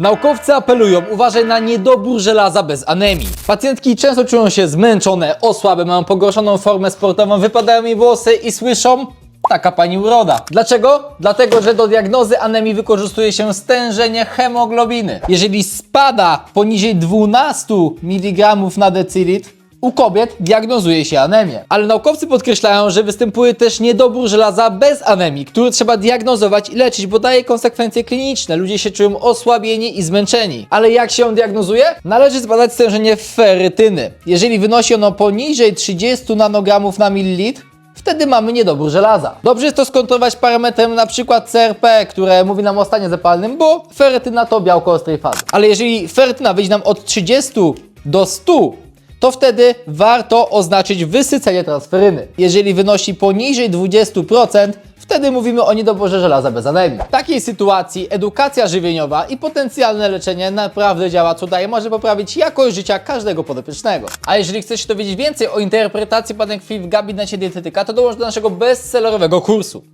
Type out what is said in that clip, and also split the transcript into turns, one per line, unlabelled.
Naukowcy apelują, uważaj na niedobór żelaza bez anemii. Pacjentki często czują się zmęczone, osłabe, mają pogorszoną formę sportową, wypadają im włosy i słyszą taka pani uroda. Dlaczego? Dlatego, że do diagnozy anemii wykorzystuje się stężenie hemoglobiny. Jeżeli spada poniżej 12 mg na decylitr, u kobiet diagnozuje się anemię. Ale naukowcy podkreślają, że występuje też niedobór żelaza bez anemii, który trzeba diagnozować i leczyć, bo daje konsekwencje kliniczne. Ludzie się czują osłabieni i zmęczeni. Ale jak się on diagnozuje? Należy zbadać stężenie ferytyny. Jeżeli wynosi ono poniżej 30 nanogramów na mililitr, wtedy mamy niedobór żelaza. Dobrze jest to skontrolować parametrem przykład CRP, które mówi nam o stanie zapalnym, bo ferytyna to białko ostrej fazy. Ale jeżeli ferytyna wyjdzie nam od 30 do 100, to wtedy warto oznaczyć wysycenie transferyny. Jeżeli wynosi poniżej 20%, wtedy mówimy o niedoborze żelaza bez anemii. W takiej sytuacji edukacja żywieniowa i potencjalne leczenie naprawdę działa cuda i może poprawić jakość życia każdego podopiecznego. A jeżeli chcesz się dowiedzieć więcej o interpretacji badań krwi w gabinecie dietetyka, to dołącz do naszego bestsellerowego kursu.